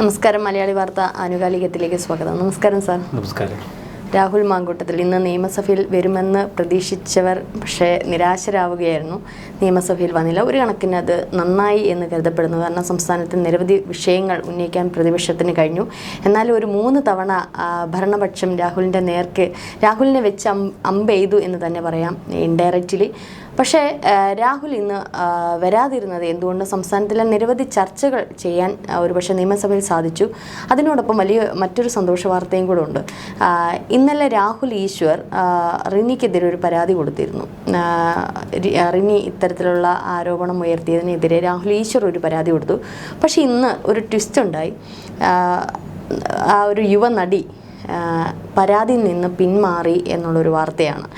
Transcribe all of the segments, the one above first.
നമസ്കാരം മലയാളി വാർത്ത ആനുകാലികത്തിലേക്ക് സ്വാഗതം. നമസ്കാരം സാർ. നമസ്കാരം. രാഹുൽ മാങ്കൂട്ടത്തിൽ ഇന്ന് നിയമസഭയിൽ വരുമെന്ന് പ്രതീക്ഷിച്ചവർ പക്ഷേ നിരാശരാവുകയായിരുന്നു. നിയമസഭയിൽ വന്നില്ല. ഒരു കണക്കിന് അത് നന്നായി എന്ന് കരുതപ്പെടുന്നു. കാരണം സംസ്ഥാനത്ത് നിരവധി വിഷയങ്ങൾ ഉന്നയിക്കാൻ പ്രതിപക്ഷത്തിന് കഴിഞ്ഞു. എന്നാൽ ഒരു മൂന്ന് തവണ ഭരണപക്ഷം രാഹുലിന്റെ നേർക്ക് രാഹുലിനെ വെച്ച് അം അമ്പെയ്തു എന്ന് തന്നെ പറയാം. ഇൻഡയറക്റ്റ്ലി പക്ഷേ രാഹുൽ ഇന്ന് വരാതിരുന്നത് എന്തുകൊണ്ട്? സംസ്ഥാനത്തിലെ നിരവധി ചർച്ചകൾ ചെയ്യാൻ ഒരുപക്ഷെ നിയമസഭയിൽ സാധിച്ചു. അതിനോടൊപ്പം വലിയ മറ്റൊരു സന്തോഷ വാർത്തയും കൂടെ ഉണ്ട്. ഇന്നലെ രാഹുൽ ഈശ്വർ റിനിക്കെതിരെ ഒരു പരാതി കൊടുത്തിരുന്നു. റിനി ഇത്തരത്തിലുള്ള ആരോപണം ഉയർത്തിയതിനെതിരെ രാഹുൽ ഈശ്വർ ഒരു പരാതി കൊടുത്തു. പക്ഷേ ഇന്ന് ഒരു ട്വിസ്റ്റ് ഉണ്ടായി. ആ, ഒരു യുവനടി ആ, പരാതിയിൽ നിന്ന് പിന്മാറി എന്നുള്ളൊരു വാർത്തയാണ്.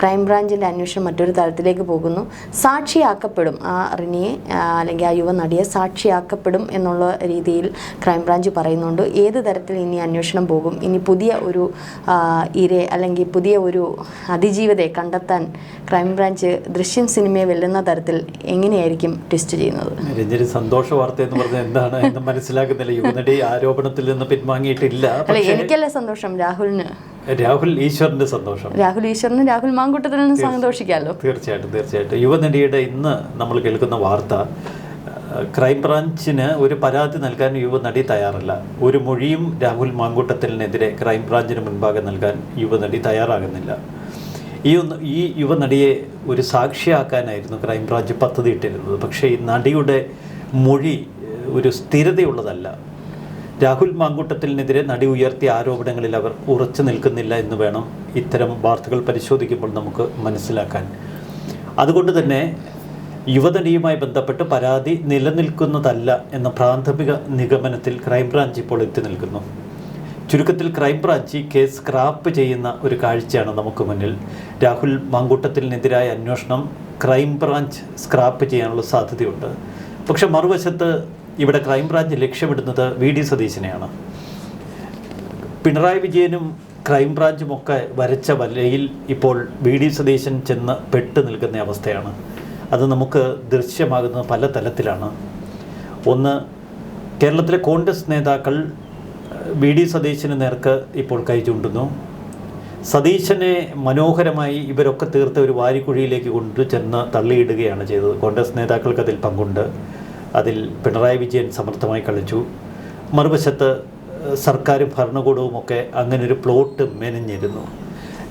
ക്രൈംബ്രാഞ്ചിന്റെ അന്വേഷണം മറ്റൊരു തലത്തിലേക്ക് പോകുന്നു. സാക്ഷിയാക്കപ്പെടും ആ റിനിയെ അല്ലെങ്കിൽ ആ യുവ നടിയെ സാക്ഷിയാക്കപ്പെടും എന്നുള്ള രീതിയിൽ ക്രൈംബ്രാഞ്ച് പറയുന്നുണ്ട്. ഏത് തരത്തിൽ ഇനി അന്വേഷണം പോകും? ഇനി പുതിയ ഒരു ഇര ഇരയെ അല്ലെങ്കിൽ പുതിയ ഒരു അതിജീവതയെ കണ്ടെത്താൻ ക്രൈംബ്രാഞ്ച് ദൃശ്യം സിനിമയെ വെല്ലുന്ന തരത്തിൽ എങ്ങനെയായിരിക്കും ട്വിസ്റ്റ് ചെയ്യുന്നത്? രഞ്ജനി സന്തോഷ വാർത്ത എന്ന് പറഞ്ഞാൽ എന്താണ്? എന്ന് മനസ്സിലാക്കുന്നില്ല യുവനടി ആരോപണത്തിൽ നിന്ന് പിൻവാങ്ങിയിട്ടില്ല. അല്ല പക്ഷേ സന്തോഷം രാഹുലിന്. രാഹുൽ ഈശ്വറിന്റെ സന്തോഷം. രാഹുൽ ഈശ്വറിന് രാഹുൽ മാങ്കൂട്ടത്തിൽ നിന്ന് സന്തോഷിക്കാമല്ലോ തീർച്ചയായിട്ടും തീർച്ചയായിട്ടും. യുവനടിയുടെ ഇന്ന് നമ്മൾ കേൾക്കുന്ന വാർത്ത ക്രൈംബ്രാഞ്ചിന് ഒരു പരാതി നൽകാൻ യുവനടി തയ്യാറല്ല. ഒരു മൊഴിയും രാഹുൽ മാങ്കൂട്ടത്തിനെതിരെ ക്രൈംബ്രാഞ്ചിന് മുൻപാകെ നൽകാൻ യുവനടി തയ്യാറാകുന്നില്ല. ഈ ഒന്ന് ഈ യുവനടിയെ ഒരു സാക്ഷിയാക്കാനായിരുന്നു ക്രൈംബ്രാഞ്ച് പദ്ധതി ഇട്ടിരുന്നത് പക്ഷേ ഈ നടിയുടെ മൊഴി ഒരു സ്ഥിരതയുള്ളതല്ല. രാഹുൽ മാങ്കൂട്ടത്തിനെതിരെ നടി ഉയർത്തിയ ആരോപണങ്ങളിൽ അവർ ഉറച്ചു നിൽക്കുന്നില്ല എന്ന് വേണം ഇത്തരം വാർത്തകൾ പരിശോധിക്കുമ്പോൾ നമുക്ക് മനസ്സിലാക്കാൻ. അതുകൊണ്ട് തന്നെ യുവനടിയുമായി ബന്ധപ്പെട്ട് പരാതി നിലനിൽക്കുന്നതല്ല എന്ന പ്രാഥമിക നിഗമനത്തിൽ ക്രൈംബ്രാഞ്ച് ഇപ്പോൾ എത്തി നിൽക്കുന്നു. ചുരുക്കത്തിൽ ക്രൈംബ്രാഞ്ച് ഈ കേസ് സ്ക്രാപ്പ് ചെയ്യുന്ന ഒരു കാഴ്ചയാണ് നമുക്ക് മുന്നിൽ. രാഹുൽ മാങ്കൂട്ടത്തിനെതിരായ അന്വേഷണം ക്രൈംബ്രാഞ്ച് സ്ക്രാപ്പ് ചെയ്യാനുള്ള സാധ്യതയുണ്ട്. പക്ഷെ മറുവശത്ത് ഇവിടെ ക്രൈംബ്രാഞ്ച് ലക്ഷ്യമിടുന്നത് വി ഡി സതീശനെയാണ്. പിണറായി വിജയനും ക്രൈംബ്രാഞ്ചും ഒക്കെ വരച്ച വലയിൽ ഇപ്പോൾ വി ഡി സതീശൻ ചെന്ന് പെട്ട് നിൽക്കുന്ന അവസ്ഥയാണ്. അത് നമുക്ക് ദൃശ്യമാകുന്നത് പല തലത്തിലാണ്. ഒന്ന് കേരളത്തിലെ കോൺഗ്രസ് നേതാക്കൾ വി ഡി സതീശന് നേർക്ക് ഇപ്പോൾ കൈ ചൂണ്ടുന്നു. സതീശനെ മനോഹരമായി ഇവരൊക്കെ തീർത്ത ഒരു വാരിക്കുഴിയിലേക്ക് കൊണ്ടു ചെന്ന് തള്ളിയിടുകയാണ് ചെയ്തത്. കോൺഗ്രസ് നേതാക്കൾക്ക് അതിൽ പങ്കുണ്ട്. അതിൽ പിണറായി വിജയൻ സമർത്ഥമായി കളിച്ചു. മറുവശത്ത് സർക്കാരും ഭരണകൂടവും ഒക്കെ അങ്ങനെ ഒരു പ്ലോട്ട് മെനഞ്ഞിരുന്നു.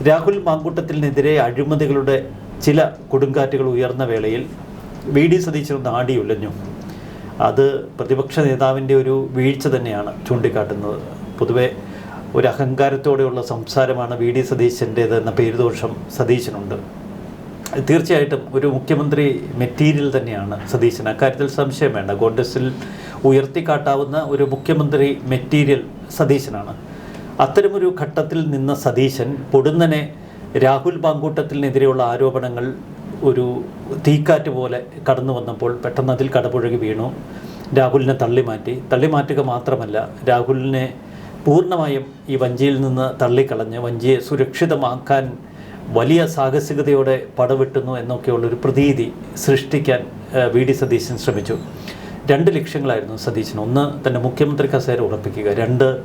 രാഹുൽ മാങ്കൂട്ടത്തിനെതിരെ അഴിമതികളുടെ ചില കൊടുങ്കാറ്റുകൾ ഉയർന്ന വേളയിൽ വി ഡി സതീശൻ ഒന്ന് ഉലഞ്ഞു. അത് പ്രതിപക്ഷ നേതാവിന്റെ ഒരു വീഴ്ച തന്നെയാണ് ചൂണ്ടിക്കാട്ടുന്നത്. പൊതുവെ ഒരു അഹങ്കാരത്തോടെയുള്ള സംസാരമാണ് വി ഡി സതീശന്റേത് എന്ന പേരുദോഷം സതീശനുണ്ട്. തീർച്ചയായിട്ടും ഒരു മുഖ്യമന്ത്രി മെറ്റീരിയൽ തന്നെയാണ് സതീശൻ. അക്കാര്യത്തിൽ സംശയം വേണ്ട. കോൺഗ്രസിൽ ഉയർത്തിക്കാട്ടാവുന്ന ഒരു മുഖ്യമന്ത്രി മെറ്റീരിയൽ സതീശനാണ്. അത്തരമൊരു ഘട്ടത്തിൽ നിന്ന സതീശൻ പൊടുന്നനെ രാഹുൽ പാങ്കൂട്ടത്തിനെതിരെയുള്ള ആരോപണങ്ങൾ ഒരു തീക്കാറ്റ് പോലെ കടന്നു വന്നപ്പോൾ പെട്ടെന്ന് അതിൽ കടപുഴകി വീണു. രാഹുലിനെ തള്ളിമാറ്റി. തള്ളിമാറ്റുക മാത്രമല്ല രാഹുലിനെ പൂർണമായും ഈ വഞ്ചിയിൽ നിന്ന് തള്ളിക്കളഞ്ഞ് വഞ്ചിയെ സുരക്ഷിതമാക്കാൻ വലിയ സാഹസികതയോടെ പടവെട്ടുന്നു എന്നൊക്കെയുള്ളൊരു പ്രതീതി സൃഷ്ടിക്കാൻ വി ഡി സതീശൻ ശ്രമിച്ചു. രണ്ട് ലക്ഷ്യങ്ങളായിരുന്നു സതീശൻ. ഒന്ന് തന്റെ മുഖ്യമന്ത്രി കസേര ഉറപ്പിക്കുക. രണ്ട്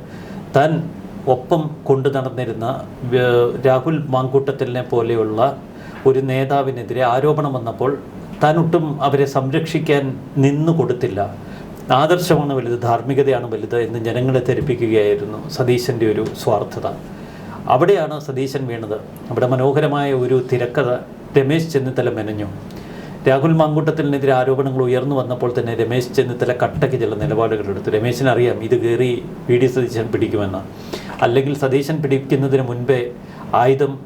താൻ ഒപ്പം കൊണ്ടു നടന്നിരുന്ന രാഹുൽ മാങ്കൂട്ടത്തിലിനെ പോലെയുള്ള ഒരു നേതാവിനെതിരെ ആരോപണം വന്നപ്പോൾ താൻ അവരെ സംരക്ഷിക്കാൻ നിന്നു കൊടുത്തില്ല. ആദർശമാണ് വലുത് ധാർമ്മികതയാണ് വലുത് എന്ന് ജനങ്ങളെ ധരിപ്പിക്കുകയായിരുന്നു സതീശന്റെ ഒരു സ്വാർത്ഥത. അവിടെയാണ് സതീശൻ വീണത്. അവിടെ മനോഹരമായ ഒരു തിരക്കഥ രമേശ് ചെന്നിത്തല മെനഞ്ഞു. രാഹുൽ മാങ്കൂട്ടത്തിനെതിരെ ആരോപണങ്ങൾ ഉയർന്നു വന്നപ്പോൾ തന്നെ രമേശ് ചെന്നിത്തല കട്ടയ്ക്ക് ചില നിലപാടുകൾ എടുത്തു. രമേശിന് അറിയാം ഇത് കയറി വി ഡി സതീശൻ പിടിക്കുമെന്ന്. അല്ലെങ്കിൽ സതീശൻ പിടിക്കുന്നതിന് മുൻപേ ആയുധം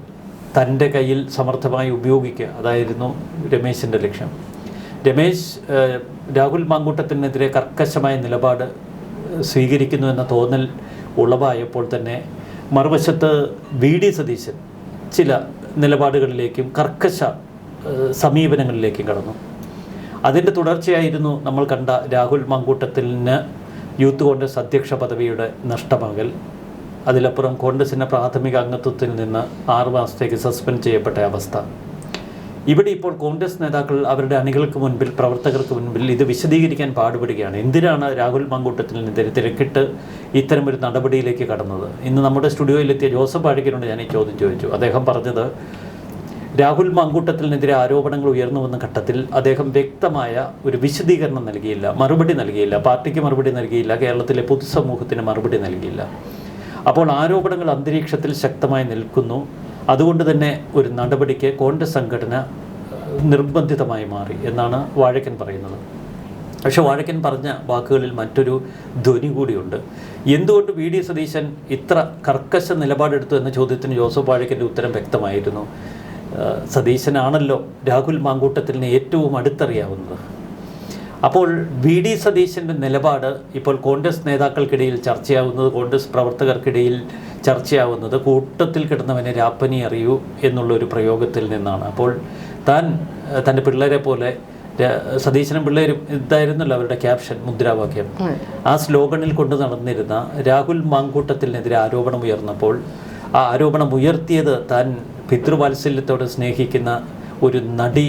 തന്റെ കയ്യിൽ സമർത്ഥമായി ഉപയോഗിക്കുക. അതായിരുന്നു രമേശിന്റെ ലക്ഷ്യം. രമേശ് രാഹുൽ മാങ്കൂട്ടത്തിനെതിരെ കർക്കശമായ നിലപാട് സ്വീകരിക്കുന്നു എന്ന തോന്നൽ ഉളവായപ്പോൾ തന്നെ മറുവശത്ത് വി ഡി സതീശൻ ചില നിലപാടുകളിലേക്കും കർക്കശ സമീപനങ്ങളിലേക്കും കടന്നു. അതിന്റെ തുടർച്ചയായിരുന്നു നമ്മൾ കണ്ട രാഹുൽ മങ്കൂട്ടത്തിന് യൂത്ത് കോൺഗ്രസ് അധ്യക്ഷ പദവിയുടെ നഷ്ടമാകൽ. അതിലപ്പുറം കോൺഗ്രസിന്റെ പ്രാഥമിക അംഗത്വത്തിൽ നിന്ന് ആറു മാസത്തേക്ക് സസ്പെൻഡ് ചെയ്യപ്പെട്ട അവസ്ഥ. ഇവിടെ ഇപ്പോൾ കോൺഗ്രസ് നേതാക്കൾ അവരുടെ അണികൾക്ക് മുൻപിൽ പ്രവർത്തകർക്ക് മുൻപിൽ ഇത് വിശദീകരിക്കാൻ പാടുപെടുകയാണ്. എന്തിനാണ് രാഹുൽ മങ്കൂട്ടത്തിനെതിരെ തിരക്കിട്ട് ഇത്തരമൊരു നടപടിയിലേക്ക് കടന്നത്? ഇന്ന് നമ്മുടെ സ്റ്റുഡിയോയിലെത്തിയ ജോസഫ് പാഴിക്കനോട് ഞാൻ ഈ ചോദ്യം ചോദിച്ചു. അദ്ദേഹം പറഞ്ഞത് രാഹുൽ മാങ്കൂട്ടത്തിനെതിരെ ആരോപണങ്ങൾ ഉയർന്നു വന്ന ഘട്ടത്തിൽ അദ്ദേഹം വ്യക്തമായ ഒരു വിശദീകരണം നൽകിയില്ല മറുപടി നൽകിയില്ല. പാർട്ടിക്ക് മറുപടി നൽകിയില്ല കേരളത്തിലെ പൊതുസമൂഹത്തിന് മറുപടി നൽകിയില്ല. അപ്പോൾ ആരോപണങ്ങൾ അന്തരീക്ഷത്തിൽ ശക്തമായി നിൽക്കുന്നു. അതുകൊണ്ട് തന്നെ ഒരു നടപടിക്ക് കോൺഗ്രസ് സംഘടന നിർബന്ധിതമായി മാറി എന്നാണ് വാഴക്കൻ പറയുന്നത്. പക്ഷെ വാഴക്കൻ പറഞ്ഞ വാക്കുകളിൽ മറ്റൊരു ധ്വനി കൂടിയുണ്ട്. എന്തുകൊണ്ട് വി. ഡി. സതീശൻ ഇത്ര കർക്കശ നിലപാടെടുത്തു എന്ന ചോദ്യത്തിന് ജോസഫ് വാഴക്കന്റെ ഉത്തരം വ്യക്തമായിരുന്നു. സതീശനാണല്ലോ രാഹുൽ മാങ്കൂട്ടത്തിന് ഏറ്റവും അടുത്തറിയാവുന്നത്. അപ്പോൾ വി ഡി സതീശന്റെ നിലപാട് ഇപ്പോൾ കോൺഗ്രസ് നേതാക്കൾക്കിടയിൽ ചർച്ചയാവുന്നത് കോൺഗ്രസ് പ്രവർത്തകർക്കിടയിൽ ചർച്ചയാവുന്നത് കൂട്ടത്തിൽ കിടന്നവനെ രാപ്പനി അറിയൂ എന്നുള്ളൊരു പ്രയോഗത്തിൽ നിന്നാണ്. അപ്പോൾ താൻ തന്റെ പിള്ളേരെ പോലെ സതീശനും പിള്ളേരും ഇതായിരുന്നല്ലോ അവരുടെ ക്യാപ്ഷൻ മുദ്രാവാക്യം. ആ സ്ലോഗണിൽ കൊണ്ട് നടന്നിരുന്ന രാഹുൽ മാങ്കൂട്ടത്തിനെതിരെ ആരോപണം ഉയർന്നപ്പോൾ ആ ആരോപണം ഉയർത്തിയത് താൻ പിതൃവാത്സല്യത്തോടെ സ്നേഹിക്കുന്ന ഒരു നടി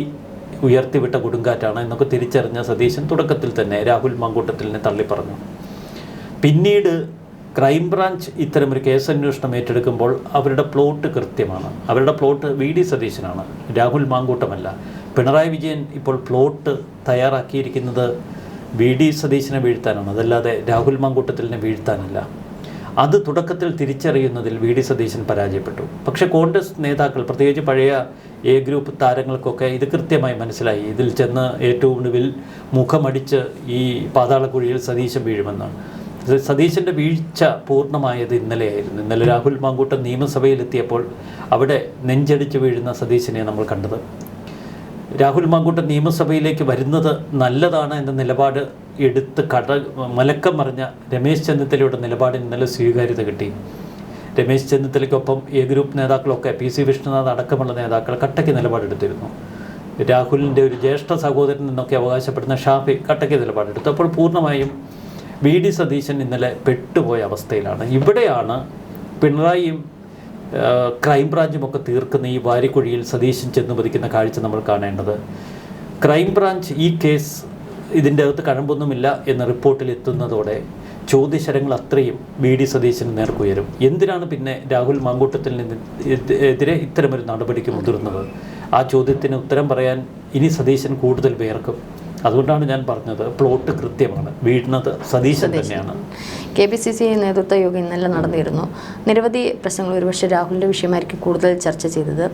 ഉയർത്തിവിട്ട കൊടുങ്കാറ്റാണ് എന്നൊക്കെ തിരിച്ചറിഞ്ഞ സതീശൻ തുടക്കത്തിൽ തന്നെ രാഹുൽ മങ്കൂട്ടത്തിലിനെ തള്ളി പറഞ്ഞു. പിന്നീട് ക്രൈംബ്രാഞ്ച് ഇത്തരമൊരു കേസന്വേഷണം ഏറ്റെടുക്കുമ്പോൾ അവരുടെ പ്ലോട്ട് കൃത്യമാണ്. അവരുടെ പ്ലോട്ട് വി ഡി സതീശനാണ്. രാഹുൽ മാങ്കൂട്ടമല്ല. പിണറായി വിജയൻ ഇപ്പോൾ പ്ലോട്ട് തയ്യാറാക്കിയിരിക്കുന്നത് വി ഡി സതീശനെ വീഴ്ത്താനാണ്. അതല്ലാതെ രാഹുൽ മാങ്കൂട്ടത്തിലിനെ വീഴ്ത്താനല്ല. അത് തുടക്കത്തിൽ തിരിച്ചറിയുന്നതിൽ വി ഡി സതീശൻ പരാജയപ്പെട്ടു. പക്ഷേ കോൺഗ്രസ് നേതാക്കൾ പ്രത്യേകിച്ച് പഴയ എ ഗ്രൂപ്പ് താരങ്ങൾക്കൊക്കെ ഇത് കൃത്യമായി മനസ്സിലായി. ഇതിൽ ചെന്ന് ഏറ്റവും ഒടുവിൽ മുഖമടിച്ച് ഈ പാതാളക്കുഴിയിൽ സതീശൻ വീഴുമെന്ന് സതീശന്റെ വീഴ്ച പൂർണമായത് ഇന്നലെയായിരുന്നു. ഇന്നലെ രാഹുൽ മാങ്കൂട്ടം നിയമസഭയിലെത്തിയപ്പോൾ അവിടെ നെഞ്ചടിച്ച് വീഴുന്ന സതീശനെ നമ്മൾ കണ്ടത്. രാഹുൽ മാങ്കൂട്ടം നിയമസഭയിലേക്ക് വരുന്നത് നല്ലതാണ് എന്ന നിലപാട് എടുത്ത് കട മലക്കം മറിഞ്ഞ രമേശ് ചെന്നിത്തലയുടെ നിലപാടിന് നല്ല സ്വീകാര്യത കിട്ടി. രമേശ് ചെന്നിത്തലയ്ക്കൊപ്പം എ ഗ്രൂപ്പ് നേതാക്കളൊക്കെ പി സി വിഷ്ണുനാഥ് അടക്കമുള്ള നേതാക്കൾ കട്ടയ്ക്ക് നിലപാടെടുത്തിരുന്നു. രാഹുലിന്റെ ഒരു ജ്യേഷ്ഠ സഹോദരൻ നിന്നൊക്കെ അവകാശപ്പെടുന്ന ഷാഫി കട്ടയ്ക്ക് നിലപാടെടുത്തു. അപ്പോൾ പൂർണമായും വി ഡി സതീശൻ ഇന്നലെ പെട്ടുപോയ അവസ്ഥയിലാണ്. ഇവിടെയാണ് പിണറായിയും ക്രൈംബ്രാഞ്ചും ഒക്കെ തീർക്കുന്ന ഈ വാരിക്കുഴിയിൽ സതീശൻ ചെന്ന് പതിക്കുന്ന കാഴ്ച നമ്മൾ കാണേണ്ടത്. ക്രൈംബ്രാഞ്ച് ഈ കേസ് ഇതിന്റെ അകത്ത് കഴമ്പൊന്നുമില്ല എന്ന റിപ്പോർട്ടിൽ എത്തുന്നതോടെ ചോദ്യശരങ്ങൾ അത്രയും വി ഡി സതീശന് നേർക്കുയരും എന്തിനാണ് പിന്നെ രാഹുൽ മാങ്കൂട്ടത്തിൽ നിന്ന് എതി- എതിരെ ഇത്തരമൊരു നടപടിക്ക് മുതിർന്നത്? ആ ചോദ്യത്തിന് ഉത്തരം പറയാൻ ഇനി സതീശൻ കൂടുതൽ വേർക്കും അതുകൊണ്ടാണ് ഞാൻ പറഞ്ഞത് പ്ലോട്ട് കൃത്യമാണ്. വീഴുന്നത് സതീശൻ തന്നെയാണ്. കെ പി സി സി നേതൃത്വ യോഗം ഇന്നലെ നടന്നിരുന്നു. നിരവധി പ്രശ്നങ്ങൾ ഒരുപക്ഷെ രാഹുലിന്റെ വിഷയമായിരിക്കും കൂടുതൽ ചർച്ച ചെയ്തത്.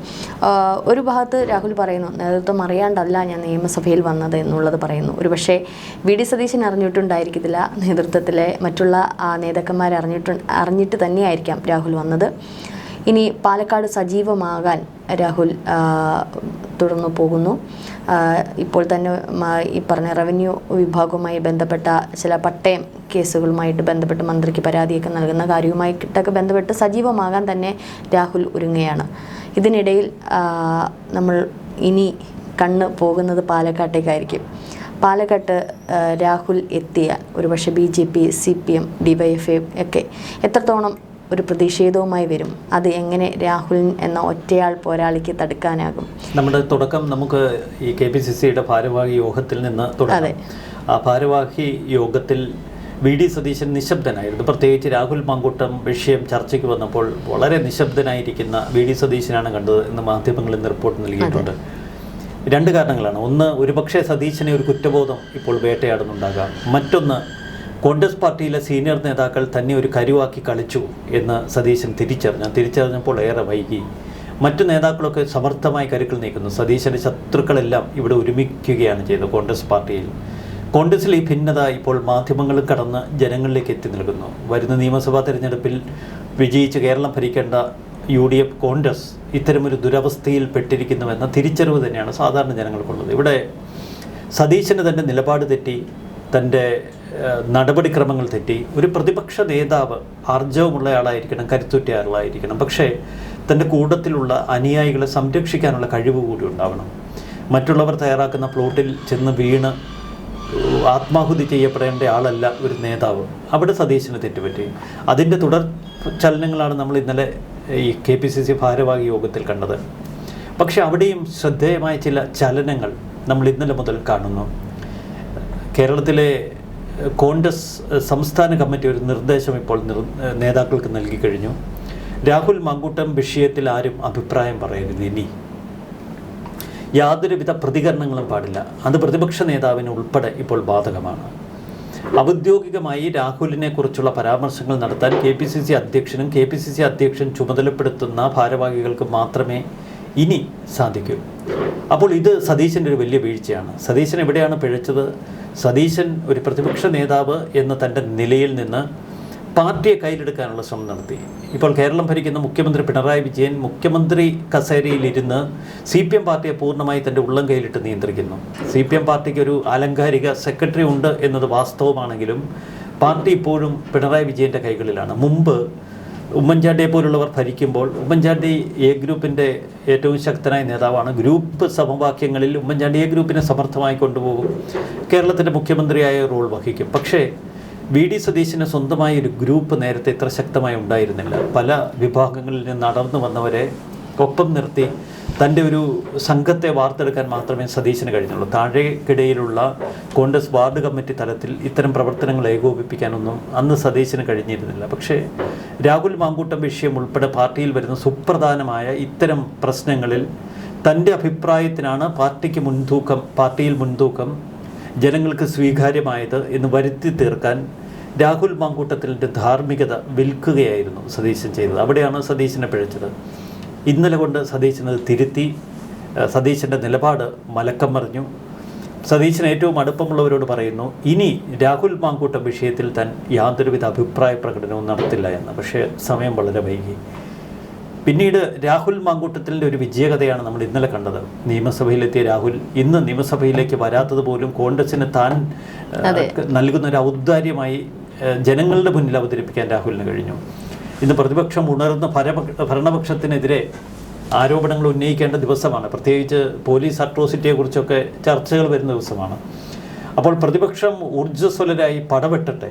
ഒരു ഭാഗത്ത് രാഹുൽ പറയുന്നു നേതൃത്വം അറിയാണ്ടല്ല ഞാൻ നിയമസഭയിൽ വന്നത് എന്നുള്ളത് പറയുന്നു. ഒരുപക്ഷെ വി ഡി സതീശൻ അറിഞ്ഞിട്ടുണ്ടായിരിക്കത്തില്ല നേതൃത്വത്തിലെ മറ്റുള്ള നേതാക്കന്മാർ അറിഞ്ഞിട്ടു അറിഞ്ഞിട്ട് തന്നെയായിരിക്കാം രാഹുൽ വന്നത്. ഇനി പാലക്കാട് സജീവമാകാൻ രാഹുൽ തുടർന്നു പോകുന്നു. ഇപ്പോൾ തന്നെ ഈ പറഞ്ഞ റവന്യൂ വിഭാഗവുമായി ബന്ധപ്പെട്ട ചില പട്ടയം കേസുകളുമായിട്ട് ബന്ധപ്പെട്ട് മന്ത്രിക്ക് പരാതിയൊക്കെ നൽകുന്ന കാര്യവുമായിട്ടൊക്കെ ബന്ധപ്പെട്ട് സജീവമാകാൻ തന്നെ രാഹുൽ ഒരുങ്ങുകയാണ്. ഇതിനിടയിൽ നമ്മൾ ഇനി കണ്ണ് പോകുന്നത് പാലക്കാട്ടേക്കായിരിക്കും. പാലക്കാട്ട് രാഹുൽ എത്തിയാൽ ഒരുപക്ഷെ B J P C P M DYFI ഒക്കെ എത്രത്തോളം ഒരു പ്രതിഷേധവുമായി വരും. അത് എങ്ങനെ രാഹുൽ എന്ന ഒറ്റയാൾ പോരാളിക്ക് തടുക്കാനാകും? നമ്മുടെ തുടക്കം നമുക്ക് ഈ കെ പി സി സിയുടെ ഭാരവാഹി യോഗത്തിൽ നിന്ന് അതെ. തുടങ്ങാം ആ ഭാരവാഹി യോഗത്തിൽ വി ഡി സതീശൻ നിശബ്ദനായിരുന്നു. പ്രത്യേകിച്ച് രാഹുൽ മാങ്കൂട്ടം വിഷയം ചർച്ചയ്ക്ക് വന്നപ്പോൾ വളരെ നിശബ്ദനായിരിക്കുന്ന വി ഡി സതീശനാണ് കണ്ടത് എന്ന് മാധ്യമങ്ങളിൽ നിന്ന് റിപ്പോർട്ട് നൽകിയിട്ടുണ്ട്. രണ്ട് കാരണങ്ങളാണ്. ഒന്ന് ഒരുപക്ഷെ സതീശനെ ഒരു കുറ്റബോധം ഇപ്പോൾ വേട്ടയാടുന്നുണ്ടാകാം. മറ്റൊന്ന് കോൺഗ്രസ് പാർട്ടിയിലെ സീനിയർ നേതാക്കൾ തന്നെ ഒരു കരുവാക്കി കളിച്ചു എന്ന് സതീശൻ തിരിച്ചറിഞ്ഞു. തിരിച്ചറിഞ്ഞപ്പോൾ ഏറെ വൈകി. മറ്റു നേതാക്കളൊക്കെ സമർത്ഥമായി കരുക്കൾ നീക്കുന്നു. സതീശന്റെ ശത്രുക്കളെല്ലാം ഇവിടെ ഒരുമിക്കുകയാണ് ചെയ്തത് കോൺഗ്രസ് പാർട്ടിയിൽ. കോൺഗ്രസിൽ ഈ ഭിന്നത ഇപ്പോൾ മാധ്യമങ്ങൾ കടന്ന് ജനങ്ങളിലേക്ക് എത്തി നിൽക്കുന്നു. വരുന്ന നിയമസഭാ തെരഞ്ഞെടുപ്പിൽ വിജയിച്ച് കേരളം ഭരിക്കേണ്ട യു ഡി എഫ് കോൺഗ്രസ് ഇത്തരമൊരു ദുരവസ്ഥയിൽ പെട്ടിരിക്കുന്നുവെന്ന തിരിച്ചറിവ് തന്നെയാണ് സാധാരണ ജനങ്ങൾക്കുള്ളത്. ഇവിടെ സതീശന് തന്നെ നിലപാട് തെറ്റി. തന്റെ നടപടിക്രമങ്ങൾ തെറ്റി. ഒരു പ്രതിപക്ഷ നേതാവ് ആർജവമുള്ള ആളായിരിക്കണം കരുത്തുറ്റ ആളായിരിക്കണം പക്ഷേ തന്റെ കൂട്ടത്തിലുള്ള അനുയായികളെ സംരക്ഷിക്കാനുള്ള കഴിവ് കൂടി ഉണ്ടാവണം. മറ്റുള്ളവർ തയ്യാറാക്കുന്ന പ്ലോട്ടിൽ ചെന്ന് വീണ് ആത്മാഹുതി ചെയ്യപ്പെടേണ്ട ആളല്ല ഒരു നേതാവ്. അവിടെ സതീശന് തെറ്റുപറ്റി. അതിന്റെ തുടർ ചലനങ്ങളാണ് നമ്മൾ ഇന്നലെ ഈ കെ പി സി സി ഭാരവാഹി യോഗത്തിൽ കണ്ടത്. പക്ഷെ അവിടെയും ശ്രദ്ധേയമായ ചില ചലനങ്ങൾ നമ്മൾ ഇന്നലെ മുതൽ കാണുന്നു. കേരളത്തിലെ കോൺഗ്രസ് സംസ്ഥാന കമ്മിറ്റി ഒരു നിർദ്ദേശം ഇപ്പോൾ നേതാക്കൾക്ക് നൽകി കഴിഞ്ഞു. രാഹുൽ മങ്കൂട്ടം വിഷയത്തിൽ ആരും അഭിപ്രായം പറയരുത് ഇനി. യാതൊരുവിധ പ്രതികരണങ്ങളും പാടില്ല. അത് പ്രതിപക്ഷ നേതാവിന് ഉൾപ്പെടെ ഇപ്പോൾ ബാധകമാണ്. ഔദ്യോഗികമായി രാഹുലിനെ കുറിച്ചുള്ള പരാമർശങ്ങൾ നടത്താൻ കെ പി സി സി അധ്യക്ഷനും കെ പി സി സി അധ്യക്ഷൻ ചുമതലപ്പെടുത്തുന്ന ഭാരവാഹികൾക്ക് മാത്രമേ ഇനി സാധിക്കൂ. അപ്പോൾ ഇത് സതീശന്റെ ഒരു വലിയ വീഴ്ചയാണ്. സതീശൻ എവിടെയാണ് പിഴച്ചത്? സതീശൻ ഒരു പ്രതിപക്ഷ നേതാവ് എന്ന തന്റെ നിലയിൽ നിന്ന് പാർട്ടിയെ കയ്യിലെടുക്കാനുള്ള ശ്രമം നടത്തി. ഇപ്പോൾ കേരളം ഭരിക്കുന്ന മുഖ്യമന്ത്രി പിണറായി വിജയൻ മുഖ്യമന്ത്രി കസേരയിലിരുന്ന് സി പി എം പാർട്ടിയെ പൂർണമായി തന്റെ ഉള്ളം കയ്യിലിട്ട് നിയന്ത്രിക്കുന്നു. സി പി എം പാർട്ടിക്ക് ഒരു ആലങ്കാരിക സെക്രട്ടറി ഉണ്ട് എന്നത് വാസ്തവമാണെങ്കിലും പാർട്ടി ഇപ്പോഴും പിണറായി വിജയന്റെ കൈകളിലാണ്. മുമ്പ് ഉമ്മൻചാണ്ടിയെ പോലുള്ളവർ ഭരിക്കുമ്പോൾ ഉമ്മൻചാണ്ടി എ ഗ്രൂപ്പിന്റെ ഏറ്റവും ശക്തനായ നേതാവാണ്. ഗ്രൂപ്പ് സമവാക്യങ്ങളിൽ ഉമ്മൻചാണ്ടി എ ഗ്രൂപ്പിനെ സമർത്ഥമായി കൊണ്ടുപോകും. കേരളത്തിന്റെ മുഖ്യമന്ത്രിയായ റോൾ വഹിക്കും. പക്ഷേ വി ഡി സതീശന് സ്വന്തമായ ഒരു ഗ്രൂപ്പ് നേരത്തെ ഇത്ര ശക്തമായി ഉണ്ടായിരുന്നില്ല. പല വിഭാഗങ്ങളിൽ നിന്ന് നടന്നു വന്നവരെ ഒപ്പം നിർത്തി തന്റെ ഒരു സംഘത്തെ വാർത്തെടുക്കാൻ മാത്രമേ സതീശന് കഴിഞ്ഞുള്ളൂ. താഴേക്കിടയിലുള്ള കോൺഗ്രസ് വാർഡ് കമ്മിറ്റി തലത്തിൽ ഇത്തരം പ്രവർത്തനങ്ങൾ ഏകോപിപ്പിക്കാനൊന്നും അന്ന് സതീശന് കഴിഞ്ഞിരുന്നില്ല. പക്ഷേ രാഹുൽ മാങ്കൂട്ടം വിഷയം ഉൾപ്പെടെ പാർട്ടിയിൽ വരുന്ന സുപ്രധാനമായ ഇത്തരം പ്രശ്നങ്ങളിൽ തന്റെ അഭിപ്രായത്തിനാണ് പാർട്ടിക്ക് മുൻതൂക്കം പാർട്ടിയിൽ മുൻതൂക്കം ജനങ്ങൾക്ക് സ്വീകാര്യമായത് എന്ന് വരുത്തി തീർക്കാൻ രാഹുൽ മാങ്കൂട്ടത്തിന്റെ ധാർമ്മികത വിൽക്കുകയായിരുന്നു സതീശൻ ചെയ്തത്. അവിടെയാണ് സതീശനെ പിഴച്ചത്. ഇന്നലെ കൊണ്ട് സതീശനത് തിരുത്തി സതീശന്റെ നിലപാട് മലക്കം മറിഞ്ഞു സതീശൻ ഏറ്റവും അടുപ്പമുള്ളവരോട് പറയുന്നു ഇനി രാഹുൽ മാങ്കൂട്ടം വിഷയത്തിൽ താൻ യാതൊരുവിധ അഭിപ്രായ പ്രകടനവും നടത്തില്ല എന്ന്. പക്ഷേ സമയം വളരെ വൈകി. പിന്നീട് രാഹുൽ മാങ്കൂട്ടത്തിന്റെ ഒരു വിജയകഥയാണ് നമ്മൾ ഇന്നലെ കണ്ടത്. നിയമസഭയിലെത്തിയ രാഹുൽ ഇന്ന് നിയമസഭയിലേക്ക് വരാത്തത് പോലും കോൺഗ്രസിന് താൻ നൽകുന്ന ഒരു ഔദാര്യമായി ജനങ്ങളുടെ മുന്നിൽ അവതരിപ്പിക്കാൻ രാഹുലിന് കഴിഞ്ഞു. ഇന്ന് പ്രതിപക്ഷം ഉണർന്ന് ഭരപക്ഷ ഭരണപക്ഷത്തിനെതിരെ ആരോപണങ്ങൾ ഉന്നയിക്കേണ്ട ദിവസമാണ്. പ്രത്യേകിച്ച് പോലീസ് അട്രോസിറ്റിയെക്കുറിച്ചൊക്കെ ചർച്ചകൾ വരുന്ന ദിവസമാണ്. അപ്പോൾ പ്രതിപക്ഷം ഊർജസ്വലരായി പടവെട്ടട്ടെ.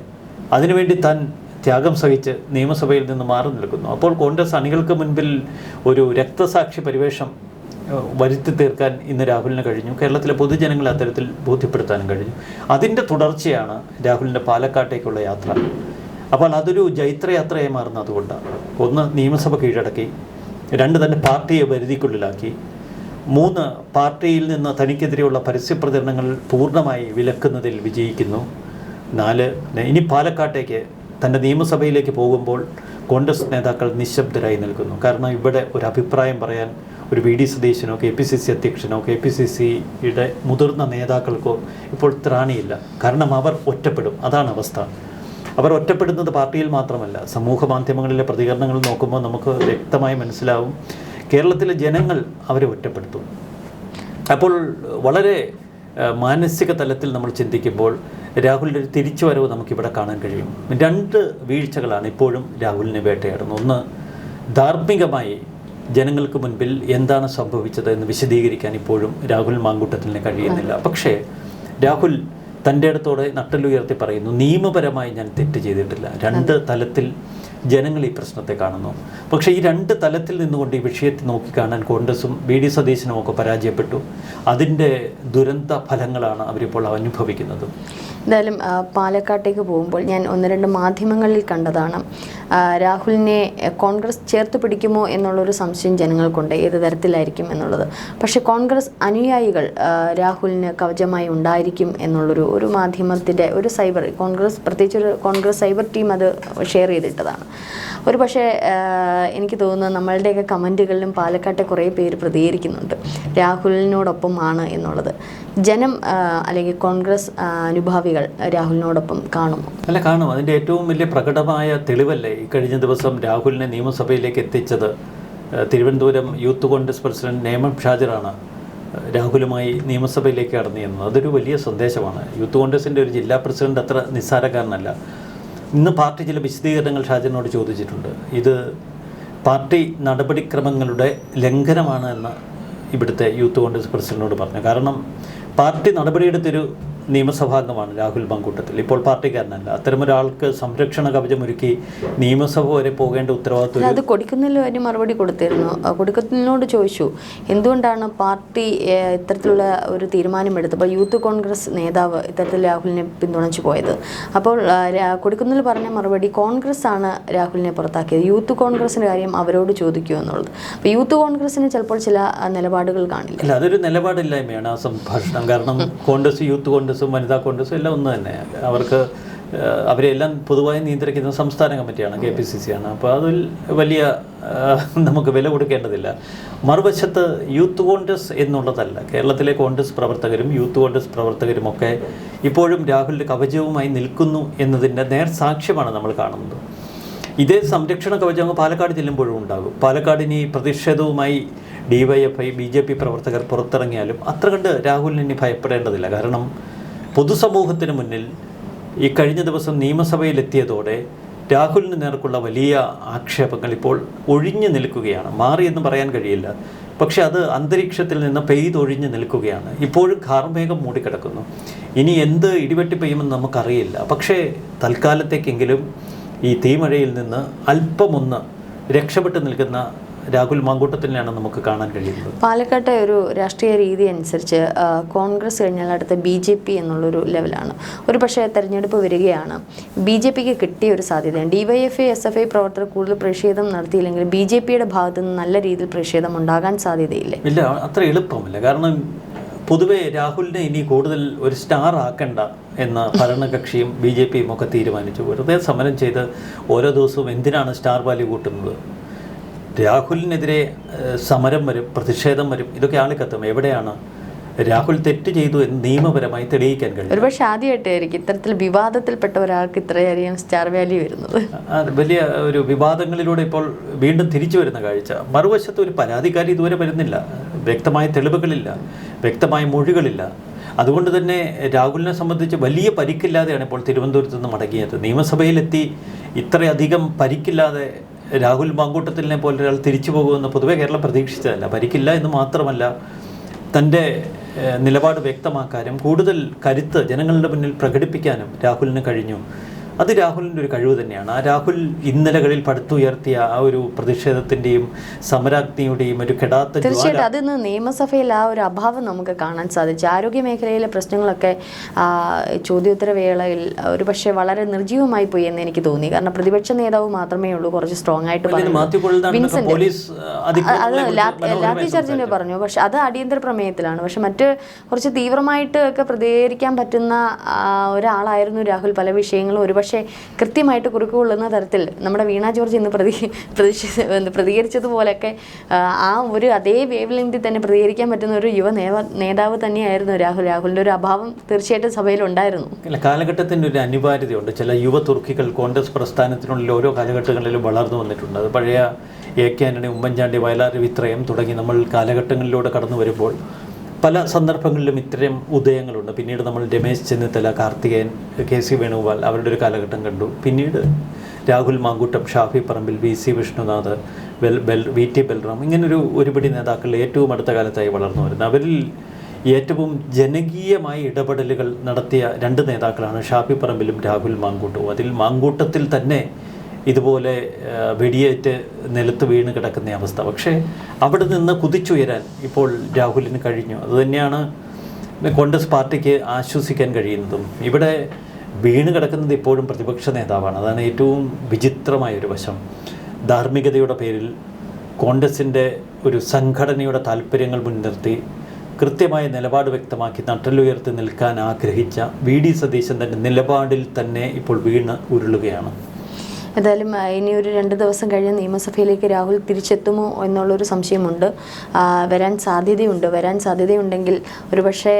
അതിനുവേണ്ടി താൻ ത്യാഗം സഹിച്ച് നിയമസഭയിൽ നിന്ന് മാറി നിൽക്കുന്നു. അപ്പോൾ കോൺഗ്രസ് അണികൾക്ക് മുൻപിൽ ഒരു രക്തസാക്ഷി പരിവേഷം വരുത്തി തീർക്കാൻ ഇന്ന് രാഹുലിന് കഴിഞ്ഞു. കേരളത്തിലെ പൊതുജനങ്ങളെ അത്തരത്തിൽ ബോധ്യപ്പെടുത്താനും കഴിഞ്ഞു. അതിന്റെ തുടർച്ചയാണ് രാഹുലിന്റെ പാലക്കാട്ടേക്കുള്ള യാത്ര. അപ്പോൾ അതൊരു ജൈത്രയാത്രയായി മാറുന്നത് അതുകൊണ്ടാണ് ഒന്ന് നിയമസഭ കീഴടക്കി രണ്ട് തന്നെ പാർട്ടിയെ പരിധിക്കുള്ളിലാക്കി. മൂന്ന് പാർട്ടിയിൽ നിന്ന് തനിക്കെതിരെയുള്ള പരസ്യപ്രചരണങ്ങൾ പൂർണമായി വിലക്കുന്നതിൽ വിജയിക്കുന്നു. നാല് ഇനി പാലക്കാട്ടേക്ക് തന്റെ നിയമസഭയിലേക്ക് പോകുമ്പോൾ കോൺഗ്രസ് നേതാക്കൾ നിശബ്ദരായി നിൽക്കുന്നു. കാരണം ഇവിടെ ഒരു അഭിപ്രായം പറയാൻ ഒരു വി ഡി സതീശനോ കെ പി സി സി അധ്യക്ഷനോ കെ പി സി സിയുടെ മുതിർന്ന നേതാക്കൾക്കോ ഇപ്പോൾ ത്രാണിയില്ല. കാരണം അവർ ഒറ്റപ്പെടും. അതാണ് അവസ്ഥ. അവർ ഒറ്റപ്പെടുന്നത് പാർട്ടിയിൽ മാത്രമല്ല സമൂഹ മാധ്യമങ്ങളിലെ പ്രതികരണങ്ങൾ നോക്കുമ്പോൾ നമുക്ക് വ്യക്തമായി മനസ്സിലാവും കേരളത്തിലെ ജനങ്ങൾ അവരെ ഒറ്റപ്പെടുത്തും. അപ്പോൾ വളരെ മാനസിക തലത്തിൽ നമ്മൾ ചിന്തിക്കുമ്പോൾ രാഹുലിന്റെ ഒരു തിരിച്ചുവരവ് നമുക്കിവിടെ കാണാൻ കഴിയും. രണ്ട് വീഴ്ചകളാണ് ഇപ്പോഴും രാഹുലിനെ വേട്ടയാടുന്നത്. ഒന്ന് ധാർമ്മികമായി ജനങ്ങൾക്ക് മുൻപിൽ എന്താണ് സംഭവിച്ചത് എന്ന് വിശദീകരിക്കാൻ ഇപ്പോഴും രാഹുൽ മാങ്കൂട്ടത്തിന് കഴിയുന്നില്ല. പക്ഷേ രാഹുൽ തന്റെ അടുത്തോടെ നട്ടലുയർത്തി പറയുന്നു നിയമപരമായി ഞാൻ തെറ്റ് ചെയ്തിട്ടില്ല. രണ്ട് തലത്തിൽ ജനങ്ങൾ ഈ പ്രശ്നത്തെ കാണുന്നു. പക്ഷേ ഈ രണ്ട് തലത്തിൽ നിന്നുകൊണ്ട് ഈ വിഷയത്തെ നോക്കിക്കാണാൻ കോൺഗ്രസും ബി ഡി സതീശനും ഒക്കെ പരാജയപ്പെട്ടു. അതിന്റെ ദുരന്ത ഫലങ്ങളാണ് അവരിപ്പോൾ അനുഭവിക്കുന്നത്. എന്തായാലും പാലക്കാട്ടേക്ക് പോകുമ്പോൾ ഞാൻ ഒന്ന് രണ്ട് മാധ്യമങ്ങളിൽ കണ്ടതാണ്. രാഹുലിനെ കോൺഗ്രസ് ചേർത്ത് പിടിക്കുമോ എന്നുള്ളൊരു സംശയം ജനങ്ങൾക്കുണ്ട്. ഏത് തരത്തിലായിരിക്കും എന്നുള്ളത്. പക്ഷേ കോൺഗ്രസ് അനുയായികൾ രാഹുലിന് കവചമായി ഉണ്ടായിരിക്കും എന്നുള്ളൊരു ഒരു മാധ്യമത്തിന്റെ ഒരു സൈബർ കോൺഗ്രസ് പ്രത്യേകിച്ച് ഒരു കോൺഗ്രസ് സൈബർ ടീം അത് ഷെയർ ചെയ്തിട്ടതാണ്. ഒരു പക്ഷേ എനിക്ക് തോന്നുന്നു നമ്മളുടെയൊക്കെ കമന്റുകളിലും പാലക്കാട്ടെ കുറേ പേര് പ്രതികരിക്കുന്നുണ്ട്. രാഹുലിനോടൊപ്പമാണ് എന്നുള്ളത്. ജനം അല്ലെങ്കിൽ കോൺഗ്രസ് അനുഭാവികൾ രാഹുലിനോടൊപ്പം കാണുമോ? അല്ല കാണും. അതിന്റെ ഏറ്റവും വലിയ പ്രകടമായ തെളിവല്ലേ ഈ കഴിഞ്ഞ ദിവസം രാഹുലിനെ നിയമസഭയിലേക്ക് എത്തിച്ചത്? തിരുവനന്തപുരം യൂത്ത് കോൺഗ്രസ് പ്രസിഡന്റ് നേമം ഷാജറാണ് രാഹുലുമായി നിയമസഭയിലേക്ക് കടന്നു ചെന്നത് അതൊരു വലിയ സന്ദേശമാണ്. യൂത്ത് കോൺഗ്രസിന്റെ ഒരു ജില്ലാ പ്രസിഡന്റ് അത്ര നിസ്സാരക്കാരനല്ല. ഇന്ന് പാർട്ടി ചില വിശദീകരണങ്ങൾ ഷാജിനോട് ചോദിച്ചിട്ടുണ്ട്. ഇത് പാർട്ടി നടപടിക്രമങ്ങളുടെ ലംഘനമാണ് എന്ന് ഇവിടുത്തെ യൂത്ത് കോൺഗ്രസ് പ്രസിഡന്റിനോട് പറഞ്ഞു. കാരണം പാർട്ടി നടപടിയെടുത്തൊരു നിയമസഭാംഗമാണ് രാഹുൽ മങ്കൂട്ടത്തിൽ. ഇപ്പോൾ പാർട്ടിക്കാരനല്ല. അത്തരമൊരാൾക്ക് സംരക്ഷണ കവചമൊരുക്കി നിയമസഭ വരെ പോകേണ്ട ഉത്തരവാദിത്വം അത് കൊടുക്കുന്നില്ല വരെ മറുപടി കൊടുത്തിരുന്നു. കൊടുക്കുന്നതിനോട് ചോദിച്ചു എന്തുകൊണ്ടാണ് പാർട്ടി ഇത്തരത്തിലുള്ള ഒരു തീരുമാനമെടുത്തത്? അപ്പോൾ യൂത്ത് കോൺഗ്രസ് നേതാവ് ഇത്തരത്തിൽ രാഹുലിനെ പിന്തുണച്ചു പോയത്. അപ്പോൾ കൊടുക്കുന്നതിൽ പറഞ്ഞ മറുപടി കോൺഗ്രസ് ആണ് രാഹുലിനെ പുറത്താക്കിയത്. യൂത്ത് കോൺഗ്രസിന്റെ കാര്യം അവരോട് ചോദിക്കൂ എന്നുള്ളത്. അപ്പോൾ യൂത്ത് കോൺഗ്രസിന് ചിലപ്പോൾ ചില നിലപാടുകൾ കാണില്ല. അതൊരു നിലപാടില്ലായ്മയാണ് ആ സംഭാഷണം. കാരണം കോൺഗ്രസ് യൂത്ത് കോൺഗ്രസും വനിതാ കോൺഗ്രസും എല്ലാം ഒന്ന് തന്നെ. അവർക്ക് അവരെല്ലാം പൊതുവായി നിയന്ത്രിക്കുന്ന സംസ്ഥാന കമ്മിറ്റിയാണ് കെ പി സി സി ആണ്. അപ്പോൾ അതിൽ വലിയ നമുക്ക് വില കൊടുക്കേണ്ടതില്ല. മറുവശത്ത് യൂത്ത് കോൺഗ്രസ് എന്നുള്ളതല്ല. കേരളത്തിലെ കോൺഗ്രസ് പ്രവർത്തകരും യൂത്ത് കോൺഗ്രസ് പ്രവർത്തകരും ഒക്കെ ഇപ്പോഴും രാഹുലിന്റെ കവചവുമായി നിൽക്കുന്നു എന്നതിന്റെ നേർ സാക്ഷ്യമാണ് നമ്മൾ കാണുന്നത്. ഇതേ സംരക്ഷണ കവചം പാലക്കാട് ചെല്ലുമ്പോഴും ഉണ്ടാകും. പാലക്കാടിന് ഈ പ്രതിഷേധവുമായി ഡിവൈഎഫ്ഐ ബി ജെ പി പ്രവർത്തകർ പുറത്തിറങ്ങിയാലും അത്ര കണ്ട് രാഹുലിന് ഇനി ഭയപ്പെടേണ്ടതില്ല. കാരണം പൊതുസമൂഹത്തിന് മുന്നിൽ ഈ കഴിഞ്ഞ ദിവസം നിയമസഭയിലെത്തിയതോടെ രാഹുലിന് നേർക്കുള്ള വലിയ ആക്ഷേപങ്ങൾ ഇപ്പോൾ ഒഴിഞ്ഞു നിൽക്കുകയാണ്. മാറിയെന്ന് പറയാൻ കഴിയില്ല. പക്ഷെ അത് അന്തരീക്ഷത്തിൽ നിന്ന് പെയ്തൊഴിഞ്ഞു നിൽക്കുകയാണ്. ഇപ്പോഴും കാർമേഘം മൂടിക്കിടക്കുന്നു. ഇനി എന്ത് ഇടിവെട്ടി പെയ്യുമെന്ന് നമുക്കറിയില്ല. പക്ഷേ തൽക്കാലത്തേക്കെങ്കിലും ഈ തീമഴയിൽ നിന്ന് അല്പമൊന്ന് രക്ഷപ്പെട്ടു നിൽക്കുന്ന രാഹുൽ മാങ്കൂട്ടത്തിനെയാണ് നമുക്ക് കാണാൻ കഴിയുന്നത്. പാലക്കാട്ടെ ഒരു രാഷ്ട്രീയ രീതി അനുസരിച്ച് കോൺഗ്രസ് കഴിഞ്ഞാൽ അടുത്ത ബി ജെ പി എന്നുള്ളൊരു ലെവലാണ്. ഒരു പക്ഷേ തെരഞ്ഞെടുപ്പ് വരികയാണ്. ബി ജെ പിക്ക് കിട്ടിയ ഒരു സാധ്യതയാണ് ഡിവൈഎഫ്ഐ എസ് എഫ് ഐ പ്രവർത്തകർ കൂടുതൽ പ്രതിഷേധം നടത്തിയില്ലെങ്കിൽ ബി ജെ പിയുടെ ഭാഗത്തു നിന്ന് നല്ല രീതിയിൽ പ്രതിഷേധം ഉണ്ടാകാൻ സാധ്യതയില്ല. ഇല്ല അത്ര എളുപ്പമല്ല. കാരണം പൊതുവെ രാഹുലിനെ ഇനി കൂടുതൽ ഒരു സ്റ്റാർ ആക്കണ്ട എന്ന ഭരണകക്ഷിയും ബി ജെ പിയും ഒക്കെ തീരുമാനിച്ചു വെറുതെ സമരം ചെയ്ത് ഓരോ ദിവസവും എന്തിനാണ് സ്റ്റാർ വാല്യൂ കൂട്ടുന്നത്? രാഹുലിനെതിരെ സമരം വരും പ്രതിഷേധം വരും ഇതൊക്കെ കത്തും. എവിടെയാണ് രാഹുൽ തെറ്റ് ചെയ്തു എന്ന് നിയമപരമായി തെളിയിക്കാൻ കഴിയും ഒരുപക്ഷെ ആദ്യമായിട്ടായിരിക്കും ഇത്തരത്തിൽ വിവാദത്തിൽപ്പെട്ട ഒരാൾക്ക് ഇത്രയധികം സ്റ്റാർ വാല്യൂ വരുന്നത്. വലിയ ഒരു വിവാദങ്ങളിലൂടെ ഇപ്പോൾ വീണ്ടും തിരിച്ചു വരുന്ന കാഴ്ച. മറുവശത്ത് ഒരു പരാതിക്കാരി ഇതുവരെ വരുന്നില്ല. വ്യക്തമായ തെളിവുകളില്ല വ്യക്തമായ മൊഴികളില്ല. അതുകൊണ്ട് തന്നെ രാഹുലിനെ സംബന്ധിച്ച് വലിയ പരിക്കില്ലാതെയാണ് ഇപ്പോൾ തിരുവനന്തപുരത്ത് നിന്ന് മടങ്ങിയത്. നിയമസഭയിലെത്തി ഇത്രയധികം പരിക്കില്ലാതെ രാഹുൽ മാങ്കൂട്ടത്തിലിനെ പോലെ ഒരാൾ തിരിച്ചു പോകുമെന്ന് പൊതുവേ കേരളം പ്രതീക്ഷിച്ചതല്ല. പരിക്കില്ല എന്ന് മാത്രമല്ല തന്റെ നിലപാട് വ്യക്തമാക്കാനും കൂടുതൽ കരുത്ത് ജനങ്ങളുടെ മുന്നിൽ പ്രകടിപ്പിക്കാനും രാഹുലിന് കഴിഞ്ഞു. അത് രാഹുലിന്റെ ഒരു കഴിവ് തന്നെയാണ്. ആ രാഹുൽ ഇന്നലകളിൽ പടുത്തുയർത്തിയ ആ ഒരു പ്രതിഷേധത്തിന്റെയും സമരാഗ്നിയുടെയും ഒരു കെടാത്ത തീർച്ചയായിട്ടും അത് ഇന്ന് നിയമസഭയിൽ ആ ഒരു അഭാവം നമുക്ക് കാണാൻ സാധിച്ചു. ആരോഗ്യ മേഖലയിലെ പ്രശ്നങ്ങളൊക്കെ ചോദ്യോത്തരവേളയിൽ ചോദ്യോത്തര വേളയിൽ ഒരു പക്ഷേ വളരെ നിർജീവമായി പോയി എന്ന് എനിക്ക് തോന്നി. കാരണം പ്രതിപക്ഷ നേതാവ് മാത്രമേ ഉള്ളൂ കുറച്ച് സ്ട്രോങ് ആയിട്ട് അത് ലാത്തി പറഞ്ഞു. പക്ഷെ അത് അടിയന്തര പ്രമേയത്തിലാണ്. പക്ഷെ മറ്റ് കുറച്ച് തീവ്രമായിട്ട് ഒക്കെ പ്രതികരിക്കാൻ പറ്റുന്ന ഒരാളായിരുന്നു രാഹുൽ. പല വിഷയങ്ങളും ഒരുപക്ഷെ കൃത്യമായിട്ട് കുറുക്കുകൊള്ളുന്ന തരത്തിൽ നമ്മുടെ വീണ ജോർജ് ഇന്ന് പ്രതി പ്രതിഷേധ പ്രതികരിച്ചതുപോലെയൊക്കെ ആ, ഒരു അതേ വേവ് ലെങ്തിൽ തന്നെ പ്രതികരിക്കാൻ പറ്റുന്ന ഒരു യുവ നേതാവ് തന്നെയായിരുന്നു രാഹുൽ. രാഹുലിന്റെ ഒരു അഭാവം തീർച്ചയായിട്ടും സഭയിൽ ഉണ്ടായിരുന്നു അല്ല കാലഘട്ടത്തിന്റെ ഒരു അനിവാര്യതയുണ്ട്. ചില യുവ തുർക്കികൾ കോൺഗ്രസ് പ്രസ്ഥാനത്തിനുള്ളിൽ ഓരോ കാലഘട്ടങ്ങളിലും വളർന്നു വന്നിട്ടുണ്ട്. അത് പഴയ എ കെ ആന്റണി ഉമ്മൻചാണ്ടി വയലാർ വിത്രയം തുടങ്ങി നമ്മൾ കാലഘട്ടങ്ങളിലൂടെ കടന്നു വരുമ്പോൾ പല സന്ദർഭങ്ങളിലും ഇത്തരം ഉദയങ്ങളുണ്ട്. പിന്നീട് നമ്മൾ രമേശ് ചെന്നിത്തല കാർത്തികേയൻ കെ സി വേണുഗോപാൽ അവരുടെ ഒരു കാലഘട്ടം കണ്ടു. പിന്നീട് രാഹുൽ മാങ്കൂട്ടം ഷാഫി പറമ്പിൽ വി സി വിഷ്ണുനാഥ് ബെൽ ബെൽ വി ടി ബൽറാം ഇങ്ങനൊരു ഒരുപിടി നേതാക്കൾ ഏറ്റവും അടുത്ത കാലത്തായി വളർന്നു വരുന്നത് അവരിൽ ഏറ്റവും ജനകീയമായ ഇടപെടലുകൾ നടത്തിയ രണ്ട് നേതാക്കളാണ് ഷാഫി പറമ്പിലും രാഹുൽ മാങ്കൂട്ടവും അതിൽ മാങ്കൂട്ടത്തിൽ തന്നെ ഇതുപോലെ വെടിയേറ്റ് നിലത്ത് വീണ് കിടക്കുന്ന അവസ്ഥ. പക്ഷേ അവിടെ നിന്ന് കുതിച്ചുയരാൻ ഇപ്പോൾ രാഹുലിന് കഴിഞ്ഞു. അതുതന്നെയാണ് കോൺഗ്രസ് പാർട്ടിക്ക് ആശ്വസിക്കാൻ കഴിയുന്നതും. ഇവിടെ വീണ് കിടക്കുന്നത് ഇപ്പോഴും പ്രതിപക്ഷ നേതാവാണ്. അതാണ് ഏറ്റവും വിചിത്രമായ ഒരു വശം. ധാർമ്മികതയുടെ പേരിൽ കോൺഗ്രസിന്റെ ഒരു സംഘടനയുടെ താല്പര്യങ്ങൾ മുൻനിർത്തി കൃത്യമായ നിലപാട് വ്യക്തമാക്കി നട്ടലുയർത്തി നിൽക്കാൻ ആഗ്രഹിച്ച വി ഡി സതീശൻ തന്റെ നിലപാടിൽ തന്നെ ഇപ്പോൾ വീണ് ഉരുളുകയാണ്. ഏതായാലും ഇനി ഒരു രണ്ട് ദിവസം കഴിഞ്ഞ് നിയമസഭയിലേക്ക് രാഹുൽ തിരിച്ചെത്തുമോ എന്നുള്ളൊരു സംശയമുണ്ട്. വരാൻ സാധ്യതയുണ്ട്. വരാൻ സാധ്യതയുണ്ടെങ്കിൽ ഒരുപക്ഷെ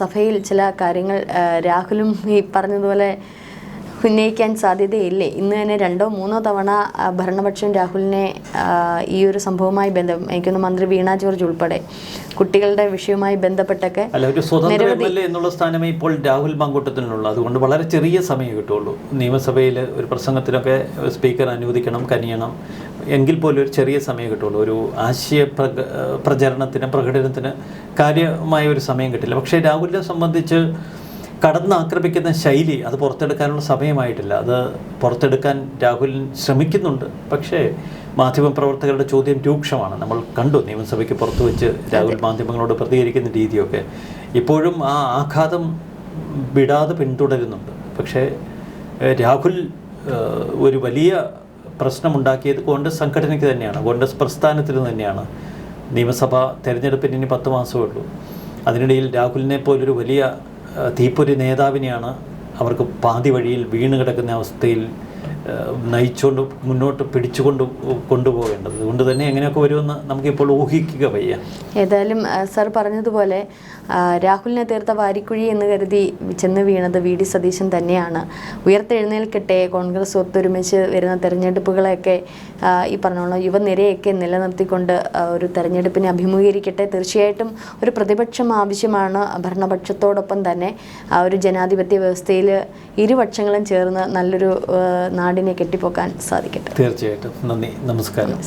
സഭയിൽ ചില കാര്യങ്ങൾ രാഹുലും ഈ പറഞ്ഞതുപോലെ ഉന്നയിക്കാൻ സാധ്യതയില്ലേ? ഇന്ന് തന്നെ രണ്ടോ മൂന്നോ തവണ ഭരണപക്ഷം രാഹുലിനെ ഈ ഒരു സംഭവവുമായി ബന്ധം എനിക്കൊന്ന് മന്ത്രി വീണ ജോർജ് ഉൾപ്പെടെ കുട്ടികളുടെ വിഷയവുമായി ബന്ധപ്പെട്ടൊക്കെ എന്നുള്ള സ്ഥാനമേ ഇപ്പോൾ രാഹുൽ മാങ്കൂട്ടത്തിനുള്ളൂ അതുകൊണ്ട് വളരെ ചെറിയ സമയം കിട്ടുള്ളൂ. നിയമസഭയിൽ ഒരു പ്രസംഗത്തിനൊക്കെ സ്പീക്കർ അനുവദിക്കണം കനിയണം. എങ്കിൽ പോലും ഒരു ചെറിയ സമയം കിട്ടുള്ളൂ. ഒരു ആശയ പ്രചരണത്തിന് പ്രകടനത്തിന് കാര്യമായ ഒരു സമയം കിട്ടില്ല. പക്ഷേ രാഹുലിനെ സംബന്ധിച്ച് കടന്നാക്രമിക്കുന്ന ശൈലി അത് പുറത്തെടുക്കാനുള്ള സമയമായിട്ടില്ല. അത് പുറത്തെടുക്കാൻ രാഹുൽ ശ്രമിക്കുന്നുണ്ട്. പക്ഷേ മാധ്യമപ്രവർത്തകരുടെ ചോദ്യം രൂക്ഷമാണ്. നമ്മൾ കണ്ടു നിയമസഭയ്ക്ക് പുറത്തു വെച്ച് രാഹുൽ മാധ്യമങ്ങളോട് പ്രതികരിക്കുന്ന രീതിയൊക്കെ. ഇപ്പോഴും ആ ആഘാതം വിടാതെ പിന്തുടരുന്നുണ്ട്. പക്ഷേ രാഹുൽ ഒരു വലിയ പ്രശ്നമുണ്ടാക്കിയത് കോൺഗ്രസ് സംഘടനയ്ക്ക് തന്നെയാണ്. കോൺഗ്രസ് പ്രസ്ഥാനത്തിന് തന്നെയാണ്. നിയമസഭ തെരഞ്ഞെടുപ്പിന് ഇനി പത്ത് മാസമേ ഉള്ളൂ. അതിനിടയിൽ രാഹുലിനെ പോലൊരു വലിയ തീപ്പൊരി നേതാവിനെയാണ് അവർക്ക് പാതി വഴിയിൽ വീണ് കിടക്കുന്ന അവസ്ഥയിൽ നയിച്ചുകൊണ്ട് മുന്നോട്ട് പിടിച്ചുകൊണ്ട് കൊണ്ടുപോകേണ്ടത്. അതുകൊണ്ട് തന്നെ എങ്ങനെയൊക്കെ വരുമെന്ന് നമുക്കിപ്പോൾ ഊഹിക്കുക വയ്യ. ഏതായാലും സാർ പറഞ്ഞതുപോലെ രാഹുലിനെ തീർത്ത വാരിക്കുഴി എന്ന് കരുതി ചെന്ന് വീണത് വി. ഡി. സതീശൻ തന്നെയാണ്. ഉയർത്തെഴുന്നേൽക്കട്ടെ കോൺഗ്രസ് ഒത്തൊരുമിച്ച് വരുന്ന തെരഞ്ഞെടുപ്പുകളെയൊക്കെ ഈ പറഞ്ഞോളൂ യുവനിരയൊക്കെ നിലനിർത്തിക്കൊണ്ട് ഒരു തെരഞ്ഞെടുപ്പിനെ അഭിമുഖീകരിക്കട്ടെ. തീർച്ചയായിട്ടും ഒരു പ്രതിപക്ഷം ആവശ്യമാണ്. ഭരണപക്ഷത്തോടൊപ്പം തന്നെ ആ ഒരു ജനാധിപത്യ വ്യവസ്ഥയിൽ ഇരുപക്ഷങ്ങളും ചേർന്ന് നല്ലൊരു നാടിനെ കെട്ടിപ്പോക്കാൻ സാധിക്കട്ടെ. തീർച്ചയായിട്ടും. നന്ദി. നമസ്കാരം.